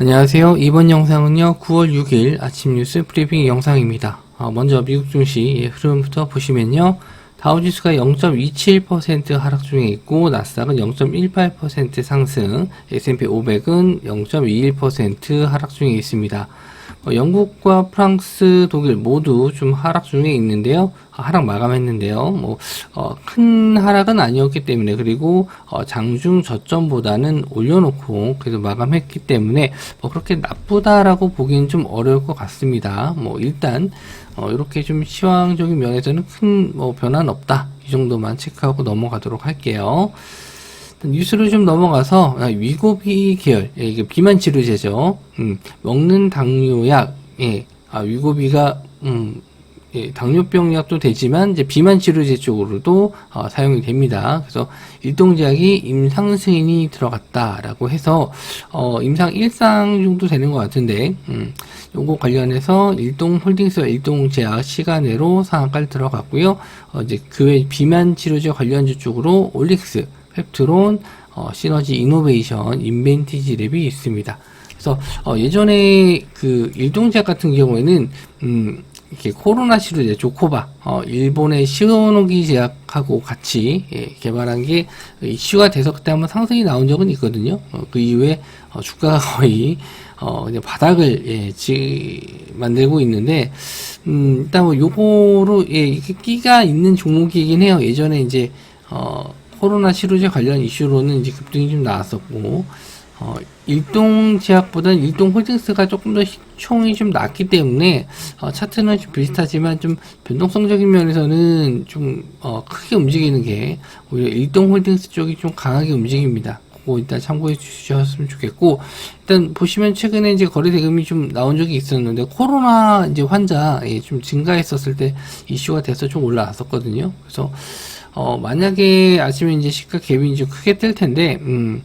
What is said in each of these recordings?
안녕하세요. 이번 영상은요, 9월 6일 아침 뉴스 브리핑 영상입니다. 어, 먼저 미국 증시 흐름부터 보시면요, 다우지수가 0.27% 하락 중에 있고, 나스닥은 0.18% 상승, S&P 500은 0.21% 하락 중에 있습니다. 어, 영국과 프랑스, 독일 모두 좀 하락 중에 있는데요. 아, 하락 마감했는데요. 뭐, 어, 큰 하락은 아니었기 때문에, 그리고, 어, 장중 저점보다는 올려놓고, 그래도 마감했기 때문에, 뭐, 그렇게 나쁘다라고 보기엔 좀 어려울 것 같습니다. 뭐, 일단, 어, 이렇게 좀 시황적인 면에서는 큰, 뭐, 변화는 없다. 이 정도만 체크하고 넘어가도록 할게요. 뉴스로 좀 넘어가서 아, 위고비 계열 예, 이게 비만 치료제죠. 음, 먹는 당뇨약 예, 아, 위고비가 음, 예, 당뇨병 약도 되지만 이제 비만 치료제 쪽으로도 어, 사용이 됩니다. 그래서 일동제약이 임상 승인이 들어갔다라고 해서 어, 임상 1상 정도 되는 것 같은데 음, 요거 관련해서 일동 홀딩스와 일동제약 시간외로 상한가를 들어갔고요. 어, 이제 그외 비만 치료제 관련주 쪽으로 올릭스 펩트론, 어, 시너지 이노베이션, 인벤티지 랩이 있습니다. 그래서 어, 예전에 그 일동제약 같은 경우에는 음, 이렇게 코로나 치료제 조코바 어, 일본의 시오노기 제약하고 같이 예, 개발한 게 이슈가 돼서 그때 한번 상승이 나온 적은 있거든요. 어, 그 이후에 어, 주가가 거의 어, 그냥 바닥을 예, 지, 만들고 있는데 음, 일단 뭐 요거로 예, 끼가 있는 종목이긴 해요. 예전에 이제 어, 코로나 치료제 관련 이슈로는 이제 급등이 좀 나왔었고, 어, 일동 제약보다는 일동 홀딩스가 조금 더 총이 좀 낮기 때문에, 어, 차트는 좀 비슷하지만 좀 변동성적인 면에서는 좀, 어, 크게 움직이는 게, 오히려 일동 홀딩스 쪽이 좀 강하게 움직입니다. 그거 일단 참고해 주셨으면 좋겠고, 일단 보시면 최근에 이제 거래 대금이 좀 나온 적이 있었는데, 코로나 이제 환자, 예, 좀 증가했었을 때 이슈가 돼서 좀 올라왔었거든요. 그래서, 어, 만약에 아침에 이제 시가 갭이 이제 크게 뜰 텐데, 음,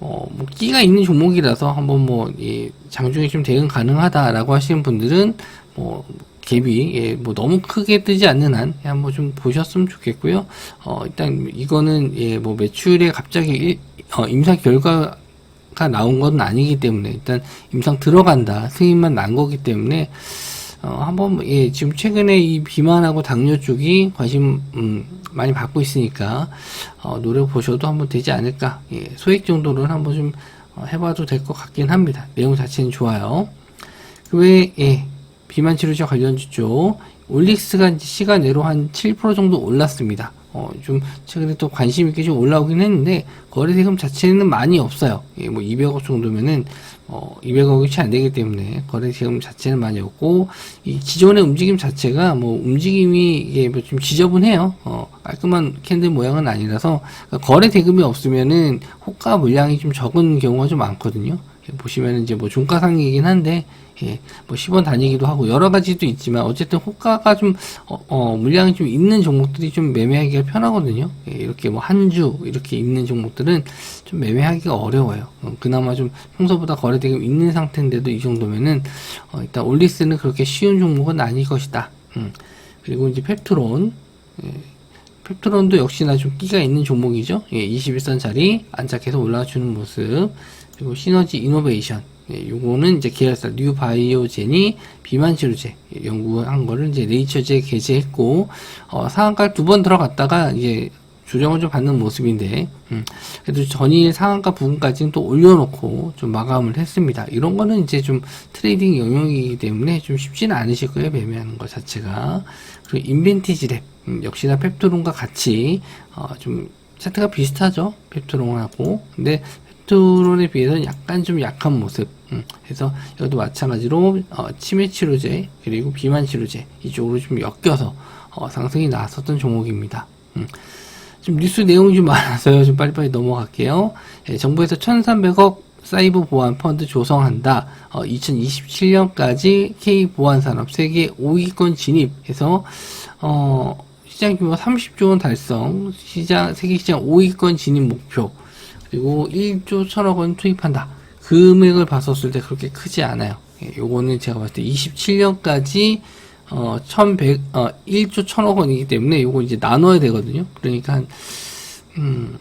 어, 뭐, 끼가 있는 종목이라서 한번 뭐, 이, 장중에 좀 대응 가능하다라고 하시는 분들은, 뭐, 갭이, 예, 뭐, 너무 크게 뜨지 않는 한, 한번 좀 보셨으면 좋겠고요. 어, 일단, 이거는, 예, 뭐, 매출에 갑자기, 일, 어, 임상 결과, 가 나온 건 아니기 때문에 일단 임상 들어간다 승인만 난 거기 때문에 어, 한번 예, 지금 최근에 이 비만하고 당뇨 쪽이 관심 음, 많이 받고 있으니까 어, 노래 보셔도 한번 되지 않을까. 예, 소액 정도는 한번 좀 어, 해봐도 될 것 같긴 합니다. 내용 자체는 좋아요. 그 외에 예, 비만 치료제 관련주 쪽 올릭스가 시간 내로 한 7% 정도 올랐습니다. 어, 좀, 최근에 또 관심 있게 좀 올라오긴 했는데, 거래 대금 자체는 많이 없어요. 예, 뭐 200억 정도면은, 어, 200억이 채 안 되기 때문에, 거래 대금 자체는 많이 없고, 이 기존의 움직임 자체가, 뭐, 움직임이, 이게 뭐좀 지저분해요. 어, 깔끔한 캔들 모양은 아니라서, 그러니까 거래 대금이 없으면은, 호가 물량이 좀 적은 경우가 좀 많거든요. 보시면 이제 뭐 종가상이긴 한데 예, 뭐 10원 단위기도 하고 여러 가지도 있지만 어쨌든 호가가 좀 어, 어, 물량이 좀 있는 종목들이 좀 매매하기가 편하거든요. 예, 이렇게 뭐 한 주 이렇게 있는 종목들은 좀 매매하기가 어려워요. 어, 그나마 좀 평소보다 거래대금 있는 상태인데도 이 정도면은 어, 일단 올리스는 그렇게 쉬운 종목은 아닐 것이다. 음. 그리고 이제 펩트론 예, 펩트론도 역시나 좀 끼가 있는 종목이죠. 예, 21선 자리 안착해서 올라와 주는 모습. 그리고 시너지 이노베이션. 예, 요거는 이제 계열사 뉴바이오젠이 비만 치료제 연구한 거를 이제 네이처제에 게재했고 어, 상한가 두 번 들어갔다가 이제 조정을 좀 받는 모습인데 음, 그래도 전일 상한가 부분까지는 또 올려놓고 좀 마감을 했습니다. 이런 거는 이제 좀 트레이딩 영역이기 때문에 좀 쉽지는 않으실 거예요 매매하는 것 자체가. 그리고 인벤티지 랩 음, 역시나 펩토론과 같이 어, 좀 차트가 비슷하죠? 펩토론하고. 근데 펩토론에 비해서는 약간 좀 약한 모습 음, 그래서 이것도 마찬가지로 어, 치매 치료제 그리고 비만 치료제 이쪽으로 좀 엮여서 어, 상승이 나왔었던 종목입니다. 음. 좀 뉴스 내용이 좀 많아서요. 좀 빨리빨리 넘어갈게요. 예, 정부에서 1,300억 사이버 보안 펀드 조성한다. 어, 2027년까지 K 보안 산업 세계 5위권 진입해서 어, 시장 규모 30조 원 달성, 시장 세계 시장 5위권 진입 목표, 그리고 1조 1천억 원 투입한다. 금액을 봤었을 때 그렇게 크지 않아요. 예, 요거는 제가 봤을 때 27년까지 어, 1100, 어, 1조 1000억 원이기 때문에 요거 이제 나눠야 되거든요. 그러니까 한, 음,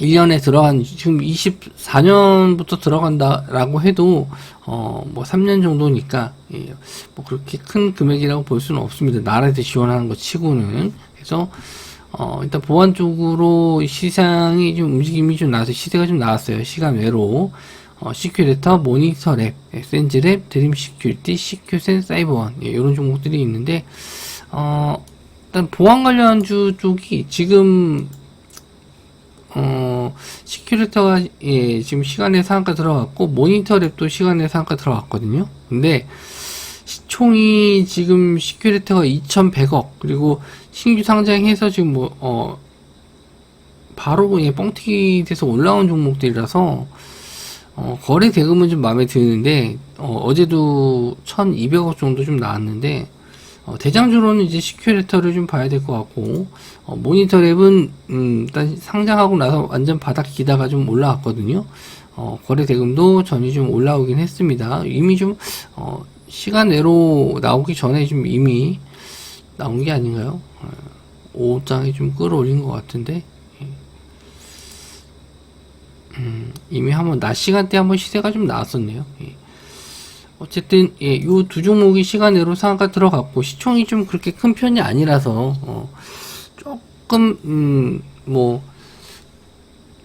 1년에 들어간 지금 24년부터 들어간다라고 해도 어 뭐 3년 정도니까 예, 뭐 그렇게 큰 금액이라고 볼 수는 없습니다. 나라에서 지원하는 것 치고는 그래서 어 일단 보안 쪽으로 시장이 좀 움직임이 좀 나서 시세가 좀 나왔어요. 시간 외로 어, 시큐레터, 모니터 랩, 센즈 랩, 드림 시큐리티, 시큐센, 사이버원 예, 이런 종목들이 있는데 어 일단 보안 관련주 쪽이 지금 어, 시큐리터가, 예, 지금 시간의 상한가 들어갔고, 모니터 랩도 시간의 상한가 들어갔거든요. 근데, 시총이 지금 시큐리터가 2,100억, 그리고 신규 상장해서 지금 뭐, 어, 바로 예, 뻥튀기 돼서 올라온 종목들이라서, 어, 거래 대금은 좀 마음에 드는데, 어, 어제도 1,200억 정도 좀 나왔는데, 어, 대장주로는 이제 시큐레터를 좀 봐야 될 것 같고, 어, 모니터랩은, 음, 일단 상장하고 나서 완전 바닥 기다가 좀 올라왔거든요. 어, 거래 대금도 전이 좀 올라오긴 했습니다. 이미 좀, 어, 시간 내로 나오기 전에 좀 이미 나온 게 아닌가요? 어, 5장이 좀 끌어올린 것 같은데, 예. 음, 이미 한번 낮 시간대 한번 시세가 좀 나왔었네요. 예. 어쨌든 예, 요두 종목이 시간으로 상한가 들어갔고 시총이 좀 그렇게 큰 편이 아니라서 어, 조금 음, 뭐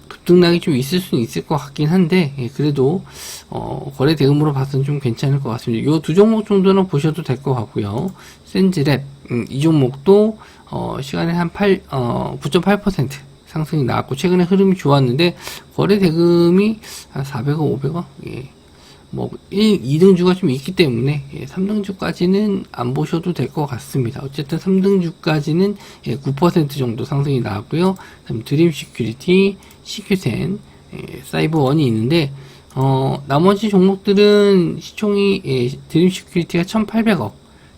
급등락이 좀 있을 수는 있을 것 같긴 한데 예, 그래도 어, 거래 대금으로 봐서는 좀 괜찮을 것 같습니다. 요 두 종목 정도는 보셔도 될 것 같고요. 센즈랩 음, 이 종목도 어, 시간에 한 8, 어, 9.8% 상승이 나왔고 최근에 흐름이 좋았는데 거래 대금이 한 400억, 500억 예. 뭐 1, 2등주가 좀 있기 때문에 예, 3등주까지는 안 보셔도 될 것 같습니다. 어쨌든 3등주까지는 예, 9% 정도 상승이 나왔고요. 그다음 드림 시큐리티, 시큐센, 예, 사이버원이 있는데 어, 나머지 종목들은 시총이 예, 드림 시큐리티가 1,800억,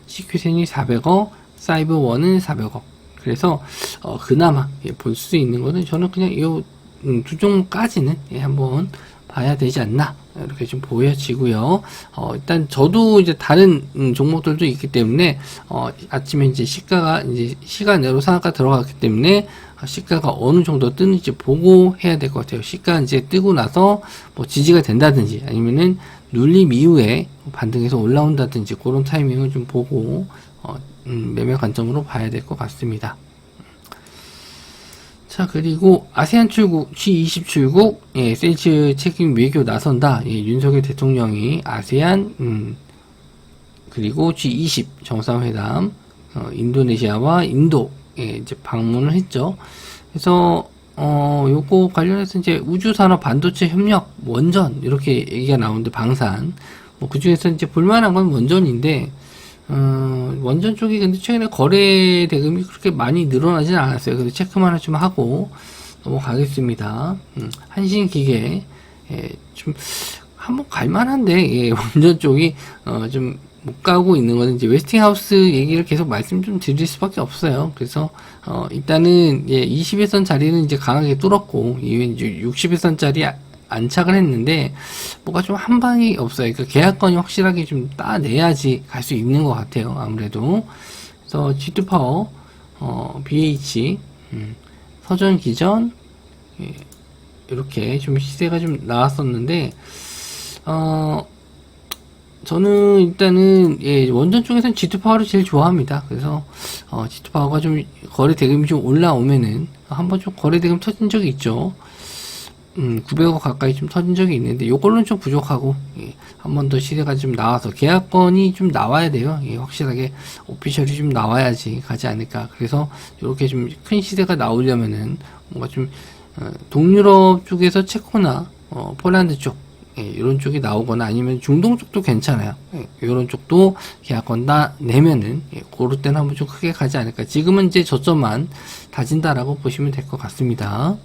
시큐센이 400억, 사이버원은 400억. 그래서 어, 그나마 예, 볼 수 있는 거는 저는 그냥 이두 음, 종목까지는 예, 한번 봐야 되지 않나 이렇게 좀 보여지고요. 어, 일단 저도 이제 다른 음, 종목들도 있기 때문에 어, 아침에 이제 시가가 이제 시간 내로 상한가 들어갔기 때문에 어, 시가가 어느 정도 뜨는지 보고 해야 될 것 같아요. 시가 이제 뜨고 나서 뭐 지지가 된다든지 아니면은 눌림 이후에 반등해서 올라온다든지 그런 타이밍을 좀 보고 어, 음, 매매 관점으로 봐야 될 것 같습니다. 자, 그리고 아세안 출국, G20 출국, 예, 세일즈 책임 외교 나선다. 예, 윤석열 대통령이 아세안, 음, 그리고 G20 정상회담, 어, 인도네시아와 인도, 예, 이제 방문을 했죠. 그래서, 어, 요거 관련해서 이제 우주산업 반도체 협력, 원전, 이렇게 얘기가 나오는데, 방산. 뭐, 그 중에서 이제 볼만한 건 원전인데, 어, 원전 쪽이 근데 최근에 거래 대금이 그렇게 많이 늘어나진 않았어요. 그래서 체크만 좀 하고 넘어가겠습니다. 음, 한신기계, 예, 좀, 한번 갈만한데, 예, 원전 쪽이, 어, 좀, 못 가고 있는 거는 이제 웨스팅하우스 얘기를 계속 말씀 좀 드릴 수밖에 없어요. 그래서, 어, 일단은, 예, 20일선 자리는 이제 강하게 뚫었고, 이후에 이제 60일선짜리 안착을 했는데 뭐가 좀 한 방이 없어요. 그러니까 계약건이 확실하게 좀 따내야지 갈 수 있는 것 같아요. 아무래도 그래서 G2 파워, 어, BH, 음, 서전 기전 예, 이렇게 좀 시세가 좀 나왔었는데 어. 저는 일단은 예, 원전 쪽에서는 G2 파워를 제일 좋아합니다. 그래서 어, G2 파워가 좀 거래 대금이 좀 올라오면은 한번 좀 거래 대금 터진 적이 있죠. 음, 900억 가까이 좀 터진 적이 있는데 요걸로는 좀 부족하고 예, 한번 더 시세가 좀 나와서 계약건이 좀 나와야 돼요. 예, 확실하게 오피셜이 좀 나와야지 가지 않을까. 그래서 이렇게 좀 큰 시세가 나오려면은 뭔가 좀 어, 동유럽 쪽에서 체코나 어, 폴란드 쪽 예, 이런 쪽이 나오거나 아니면 중동 쪽도 괜찮아요. 예, 이런 쪽도 계약건 다 내면은 예, 그럴 때는 한번 좀 크게 가지 않을까. 지금은 이제 저점만 다진다라고 보시면 될 것 같습니다.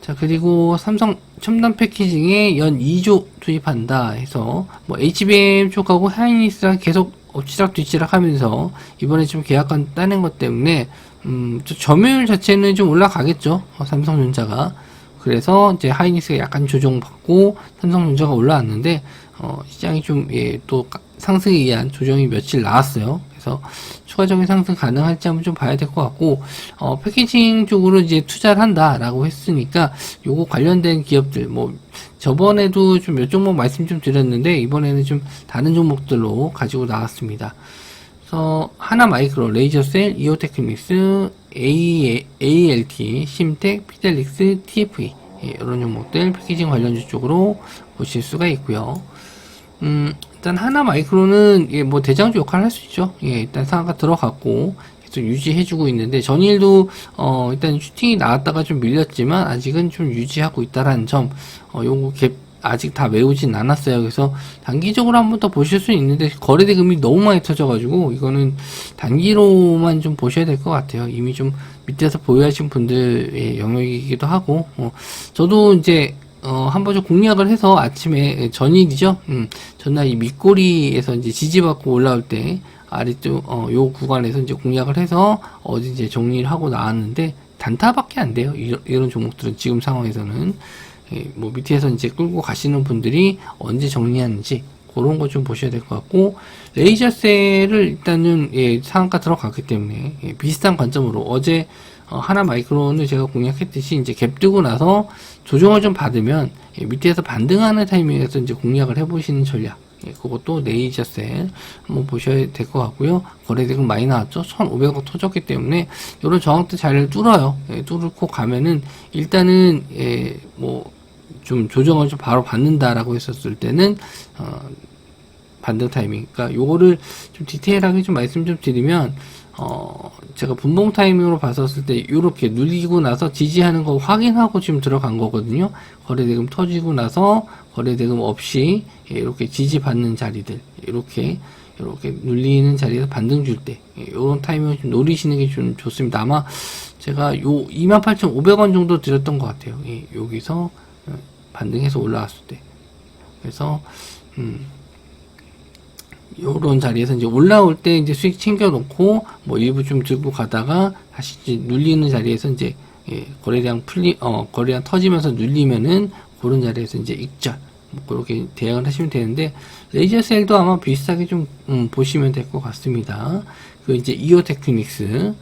자, 그리고 삼성 첨단 패키징에 연 2조 투입한다 해서, 뭐, HBM 쪽하고 하이니스랑 계속 엎치락 뒤치락 하면서, 이번에 좀 계약관 따낸 것 때문에, 음, 저 점유율 자체는 좀 올라가겠죠. 어, 삼성전자가. 그래서 이제 하이니스가 약간 조정받고, 삼성전자가 올라왔는데, 어, 시장이 좀, 예, 또 상승에 의한 조정이 며칠 나왔어요. 그래서 추가적인 상승 가능할지 한번 좀 봐야 될 것 같고 어, 패키징 쪽으로 이제 투자를 한다라고 했으니까 요거 관련된 기업들 뭐 저번에도 좀 몇 종목 말씀 좀 드렸는데 이번에는 좀 다른 종목들로 가지고 나왔습니다. 그래서 하나 마이크로, 레이저셀, 이오테크닉스, A, ALT, 심텍, 피델릭스, TFE 예, 이런 종목들 패키징 관련주 쪽으로 보실 수가 있고요. 음, 일단 하나 마이크로는 예, 뭐 대장주 역할을 할 수 있죠. 예, 일단 상한가 들어갔고 계속 유지해주고 있는데 전일도 어, 일단 슈팅이 나왔다가 좀 밀렸지만 아직은 좀 유지하고 있다라는 점, 어, 요거 갭 아직 다 외우진 않았어요. 그래서 단기적으로 한 번 더 보실 수 있는데 거래 대금이 너무 많이 터져가지고 이거는 단기로만 좀 보셔야 될 것 같아요. 이미 좀 밑에서 보유하신 분들의 영역이기도 하고, 어, 저도 이제 어, 한번 좀 공략을 해서 아침에 전일이죠. 음, 전날 이 밑꼬리에서 이제 지지받고 올라올 때 아래쪽 어, 요 구간에서 이제 공략을 해서 어디 이제 정리를 하고 나왔는데 단타밖에 안 돼요. 이런, 이런 종목들은 지금 상황에서는 예, 뭐 밑에서 이제 끌고 가시는 분들이 언제 정리하는지 그런 거 좀 보셔야 될 것 같고 레이저셀을 일단은 예, 상한가 들어갔기 때문에 예, 비슷한 관점으로 어제 어, 하나 마이크론을 제가 공략했듯이 이제 갭 뜨고 나서 조정을 좀 받으면 예, 밑에서 반등하는 타이밍에서 이제 공략을 해보시는 전략 예, 그것도 레이저셀 한번 보셔야 될 것 같고요. 거래대금 많이 나왔죠. 1,500억 터졌기 때문에 이런 저항대 잘 뚫어요. 예, 뚫고 가면은 일단은 예, 뭐 좀 조정을 좀 바로 받는다라고 했었을 때는 어, 반등 타이밍. 그러니까 요거를 좀 디테일하게 좀 말씀 좀 드리면 어, 제가 분봉 타이밍으로 봤었을 때 이렇게 눌리고 나서 지지하는 거 확인하고 지금 들어간 거거든요. 거래대금 터지고 나서 거래대금 없이 이렇게 지지받는 자리들 이렇게 이렇게 눌리는 자리에서 반등 줄 때 이런 타이밍을 좀 노리시는 게 좀 좋습니다. 아마 제가 요 28,500원 정도 드렸던 것 같아요. 예, 여기서 어, 반등해서 올라왔을 때. 그래서 음, 요런 자리에서 이제 올라올 때 이제 수익 챙겨놓고 뭐 일부 좀 들고 가다가 다시 이제 눌리는 자리에서 이제 예, 거래량 풀리 어 거래량 터지면서 눌리면은 그런 자리에서 이제 익절 뭐 그렇게 대응을 하시면 되는데 레이저셀도 아마 비슷하게 좀 음, 보시면 될 것 같습니다. 그 이제 이오테크닉스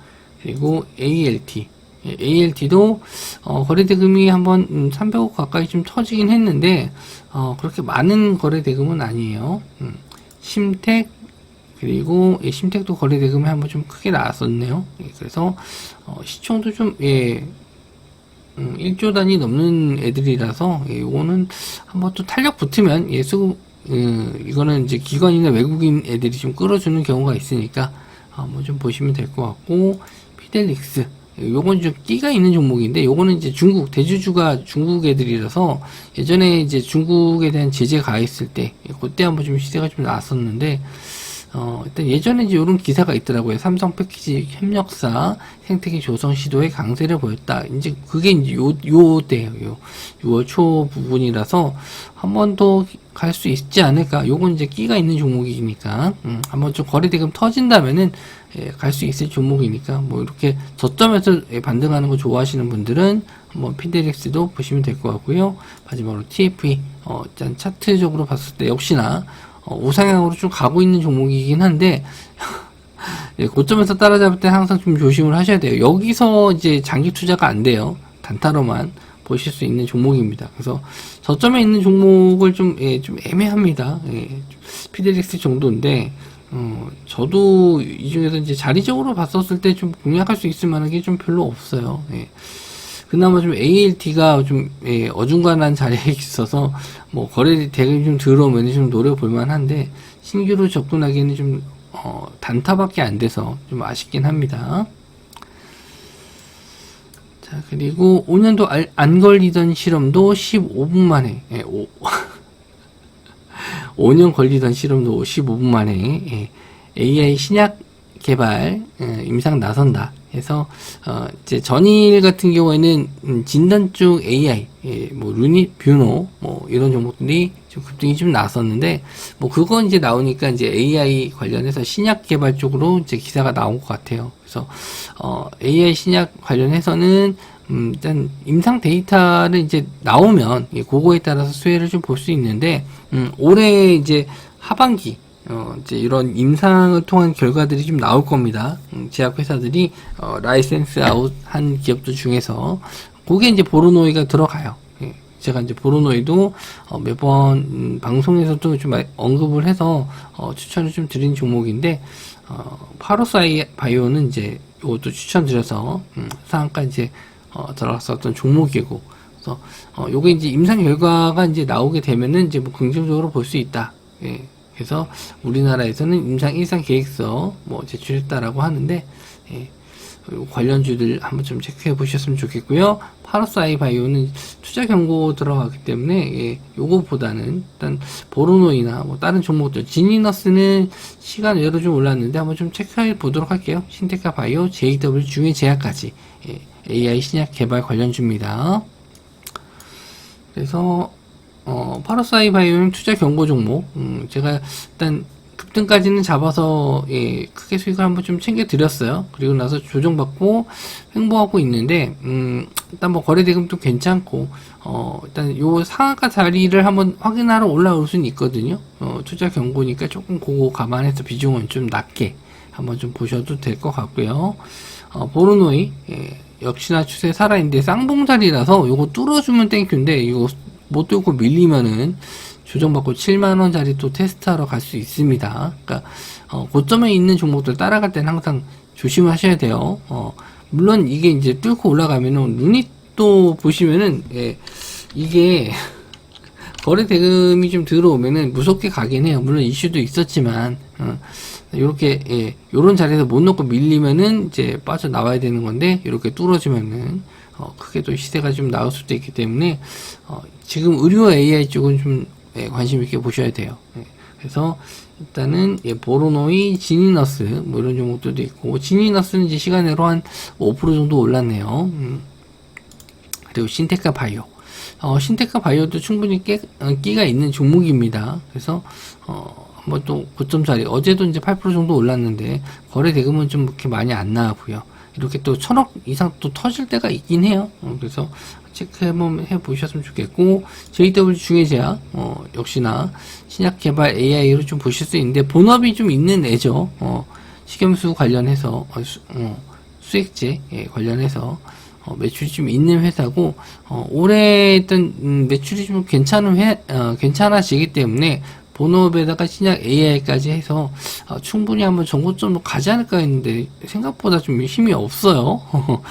그리고 ALT 예, ALT도 어, 거래 대금이 한번 음, 300억 가까이 좀 터지긴 했는데 어, 그렇게 많은 거래 대금은 아니에요. 음. 심택 그리고 예, 심택도 거래 대금이 한번 좀 크게 나왔었네요. 예, 그래서 어, 시총도 좀 예, 음, 1조 단위 넘는 애들이라서 예, 요거는 한번 또 탄력 붙으면 예, 수 음, 이거는 이제 기관이나 외국인 애들이 좀 끌어주는 경우가 있으니까 한번 좀 보시면 될 것 같고 피델릭스 요건 좀 끼가 있는 종목인데 요거는 이제 중국 대주주가 중국 애들이라서 예전에 이제 중국에 대한 제재 가했을 때 그때 한번 좀 시세가 좀 나왔었는데 어 일단 예전에 이제 요런 기사가 있더라고요. 삼성 패키지 협력사 생태계 조성 시도에 강세를 보였다. 이제 그게 이제 요 요때요 요 6월 초 부분이라서 한 번 더 갈 수 있지 않을까. 요건 이제 끼가 있는 종목이니까 음, 한번 좀 거래대금 터진다면은 예, 갈 수 있을 종목이니까 뭐 이렇게 저점에서 예, 반등하는 거 좋아하시는 분들은 한번 피델릭스도 보시면 될 것 같고요. 마지막으로 TFE 어, 일단 차트적으로 봤을 때 역시나 어, 우상향으로 좀 가고 있는 종목이긴 한데 예, 고점에서 따라잡을 때 항상 좀 조심을 하셔야 돼요. 여기서 이제 장기 투자가 안 돼요. 단타로만 보실 수 있는 종목입니다. 그래서 저점에 있는 종목을 좀, 예, 좀 애매합니다. 예, 피델릭스 정도인데 어, 저도 이 중에서 이제 자리적으로 봤었을 때 좀 공략할 수 있을 만한 게 좀 별로 없어요. 예. 그나마 좀 ALT가 좀 예, 어중간한 자리에 있어서 뭐 거래 대금이 좀 들어오면 좀 노려볼 만한데 신규로 접근하기에는 좀 어, 단타밖에 안 돼서 좀 아쉽긴 합니다. 자 그리고 5년도 알, 안 걸리던 실험도 15분 만에 예, 오, 5년 걸리던 실험도 15분 만에 예, AI 신약 개발 예, 임상 나선다 해서 어, 이제 전일 같은 경우에는 음, 진단 쪽 AI 예, 뭐 루니 뷰노 뭐 이런 종목들이 좀 급등이 좀 나왔었는데 뭐 그건 이제 나오니까 이제 AI 관련해서 신약 개발 쪽으로 이제 기사가 나온 것 같아요. 그래서 어, AI 신약 관련해서는 음, 일단 임상 데이터를 이제 나오면 예, 그거에 따라서 수혜를 좀 볼 수 있는데 음, 올해 이제 하반기 어, 이제 이런 임상을 통한 결과들이 좀 나올 겁니다. 음, 제약회사들이 어, 라이센스 아웃 한 기업들 중에서 그게 이제 보르노이가 들어가요. 예, 제가 이제 보르노이도 어, 매번 음, 방송에서도 좀 아- 언급을 해서 어, 추천을 좀 드린 종목인데 어, 파로사이 바이오는 이제 이것도 추천드려서 음, 상한가 이제 어, 들어갔었던 종목이고 그래서 어, 요게 이제 임상 결과가 이제 나오게 되면은 이제 뭐 긍정적으로 볼 수 있다. 예. 그래서 우리나라에서는 임상 일상 계획서 뭐 제출했다라고 하는데 예. 관련주들 한번 좀 체크해 보셨으면 좋겠고요. 파라사이 바이오는 투자 경고 들어가기 때문에 예, 요거보다는 일단 보로노이나 뭐 다른 종목들 지니너스는 시간 외로 좀 올랐는데 한번 좀 체크해 보도록 할게요. 신테카 바이오, JW 중의 제약까지 예, AI 신약 개발 관련주입니다. 그래서 어, 파라사이 바이오는 투자 경고 종목. 음, 제가 일단 급등까지는 잡아서 예, 크게 수익을 한번 좀 챙겨 드렸어요. 그리고 나서 조정받고 횡보하고 있는데 음, 일단 뭐 거래 대금도 괜찮고 어, 일단 요 상한가 자리를 한번 확인하러 올라올 수는 있거든요. 어, 투자 경고니까 조금 그거 감안해서 비중은 좀 낮게 한번 좀 보셔도 될 것 같고요. 어, 보르노이 예, 역시나 추세 살아있는데 쌍봉자리라서 요거 뚫어주면 땡큐인데 이거 못 뚫고 밀리면은 조정받고 7만원짜리 또 테스트하러 갈 수 있습니다. 그러니까 어, 고점에 있는 종목들 따라갈 때는 항상 조심하셔야 돼요. 어, 물론 이게 이제 뚫고 올라가면은 눈이 또 보시면은 예, 이게 거래 대금이 좀 들어오면은 무섭게 가긴 해요. 물론 이슈도 있었지만 어, 이렇게 예, 요런 자리에서 못 넣고 밀리면은 이제 빠져 나와야 되는 건데 이렇게 뚫어지면은 어, 크게 또 시세가 좀 나올 수도 있기 때문에 어, 지금 의료 AI 쪽은 좀 예, 관심 있게 보셔야 돼요. 예, 그래서 일단은 예, 보로노이, 지니너스 뭐 이런 종목들도 있고 지니너스는 이제 시간으로 한 5% 정도 올랐네요. 음. 그리고 신테카 바이오. 어, 신테카 바이오도 충분히 깨, 어, 끼가 있는 종목입니다. 그래서, 어, 한번 또 고점 자리, 어제도 이제 8% 정도 올랐는데, 거래 대금은 좀 그렇게 많이 안 나왔고요. 이렇게 또 천억 이상 또 터질 때가 있긴 해요. 어, 그래서 체크 한번 해 보셨으면 좋겠고, JW 중해제약, 어, 역시나 신약 개발 AI로 좀 보실 수 있는데, 본업이 좀 있는 애죠. 어, 식염수 관련해서, 어, 수, 어, 수액제 예, 관련해서 어, 매출이 좀 있는 회사고 어, 올해 했던 음, 매출이 좀 괜찮은 회, 어, 괜찮아지기 때문에 본업에다가 신약 AI까지 해서 어, 충분히 한번 정고점으로 가지 않을까 했는데 생각보다 좀 힘이 없어요.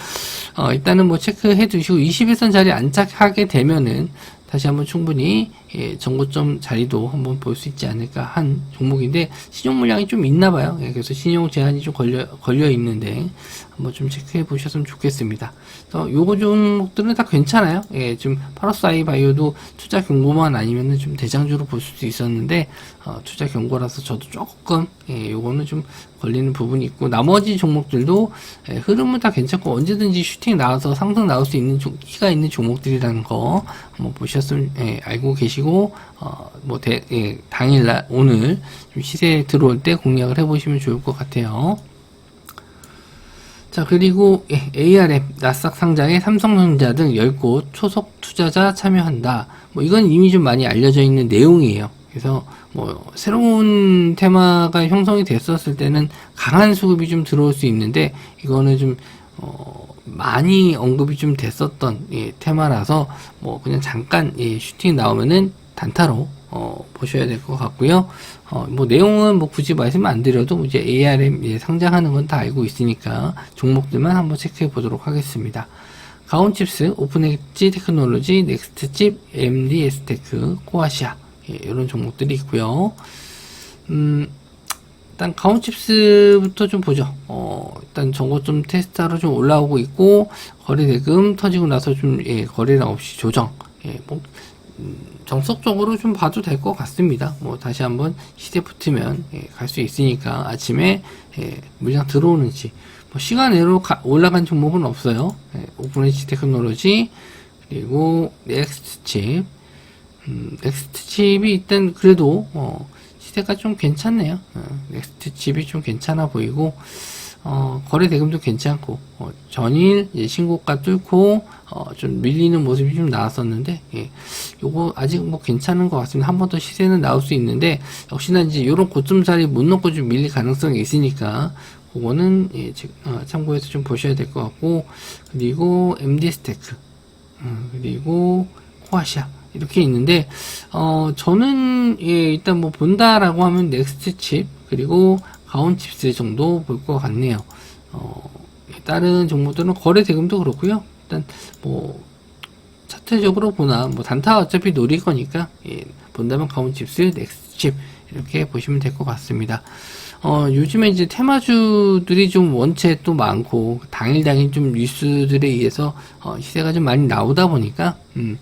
어, 일단은 뭐 체크해 두시고 21선 자리 안착하게 되면은 다시 한번 충분히 예, 정고점 자리도 한번 볼 수 있지 않을까 한 종목인데 신용 물량이 좀 있나 봐요. 예, 그래서 신용 제한이 좀 걸려 걸려 있는데 한번 좀 체크해 보셨으면 좋겠습니다. 그래서 요거 종목들은 다 괜찮아요. 예, 좀 파라사이 바이오도 투자 경고만 아니면은 좀 대장주로 볼 수도 있었는데 어, 투자 경고라서 저도 조금 예, 요거는 좀 걸리는 부분이 있고 나머지 종목들도 예, 흐름은 다 괜찮고 언제든지 슈팅 나와서 상승 나올 수 있는 조, 키가 있는 종목들이라는 거 한번 보셨으면 예, 알고 계시 고 어, 뭐 대, 예, 당일날 오늘 좀 시세 들어올 때 공략을 해보시면 좋을 것 같아요. 자, 그리고 예, ARM, 나스닥 상장에 삼성전자 등 10곳 초속 투자자 참여한다. 뭐 이건 이미 좀 많이 알려져 있는 내용이에요. 그래서 뭐 새로운 테마가 형성이 됐었을 때는 강한 수급이 좀 들어올 수 있는데 이거는 좀 어, 많이 언급이 좀 됐었던 예, 테마라서 뭐 그냥 잠깐 예, 슈팅 나오면은 단타로 어, 보셔야 될 것 같고요. 어, 뭐 내용은 뭐 굳이 말씀 안 드려도 이제 ARM 예, 상장하는 건 다 알고 있으니까 종목들만 한번 체크해 보도록 하겠습니다. 가온칩스, 오픈엣지 테크놀로지, 넥스트칩, MDS테크, 코아시아 예, 이런 종목들이 있고요. 음, 일단 가온칩스부터 좀 보죠. 어, 일단 정보점 테스트하러 좀 올라오고 있고 거래 대금 터지고 나서 좀 예, 거래량 없이 조정. 예, 뭐 음, 정석적으로 좀 봐도 될 것 같습니다. 뭐 다시 한번 시대 붙으면 예, 갈수 있으니까 아침에 예, 물량 들어오는지 뭐 시간 내로 가- 올라간 종목은 없어요. 예, 오픈엣지 테크놀로지 그리고 넥스트 칩 음, 넥스트 칩이 일단 그래도 어, 시세가 좀 괜찮네요. 어, 넥스트 칩이 좀 괜찮아 보이고 어, 거래 대금도 괜찮고 어, 전일 예, 신고가 뚫고 어, 좀 밀리는 모습이 좀 나왔었는데 예, 요거 아직 뭐 괜찮은 것 같습니다. 한 번 더 시세는 나올 수 있는데 역시나 이제 요런 고점살이 못 넣고 좀 밀릴 가능성이 있으니까 그거는 예, 제- 어, 참고해서 좀 보셔야 될 것 같고 그리고 MD 스테이크 음, 그리고 코아시아 이렇게 있는데 어 저는 예, 일단 뭐 본다라고 하면 넥스트 칩 그리고 가온 칩스 정도 볼 것 같네요. 어 다른 종목들은 거래 대금도 그렇고요. 일단 뭐 차트적으로 보나 뭐 단타 어차피 노릴 거니까 예, 본다면 가온 칩스 넥스트 칩 이렇게 보시면 될 것 같습니다. 어, 요즘에 이제 테마주들이 좀 원체 또 많고, 당일 당일 좀 뉴스들에 의해서, 어, 시세가 좀 많이 나오다 보니까, 음,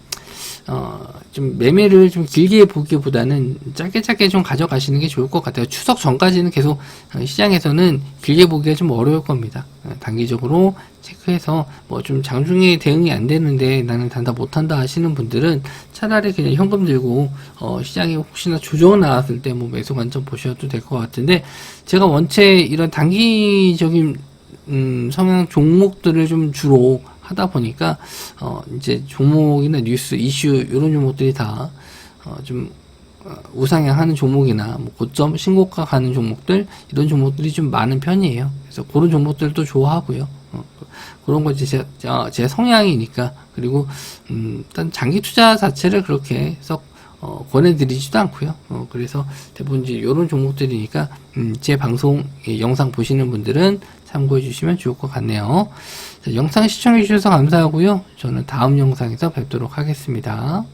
어, 좀 매매를 좀 길게 보기보다는 짧게 짧게 좀 가져가시는 게 좋을 것 같아요. 추석 전까지는 계속 어, 시장에서는 길게 보기가 좀 어려울 겁니다. 어, 단기적으로 체크해서 뭐 좀 장중에 대응이 안 되는데 나는 단다 못한다 하시는 분들은 차라리 그냥 현금 들고 어, 시장에 혹시나 조정 나왔을 때 뭐 매수 관점 보셔도 될 것 같은데 제가 원체 이런 단기적인 음, 성향 종목들을 좀 주로 하다 보니까 어 이제 종목이나 뉴스 이슈 이런 종목들이 다어좀 우상향하는 종목이나 뭐 고점 신고가 가는 종목들 이런 종목들이 좀 많은 편이에요. 그래서 그런 종목들도 좋아하고요. 어, 그런 거 제, 어, 제 성향이니까 그리고 음, 일단 장기 투자 자체를 그렇게 썩 어, 권해드리지도 않고요. 어, 그래서 대부분 이제 이런 종목들이니까 음, 제 방송 예, 영상 보시는 분들은 참고해 주시면 좋을 것 같네요. 자, 영상 시청해 주셔서 감사하고요. 저는 다음 영상에서 뵙도록 하겠습니다.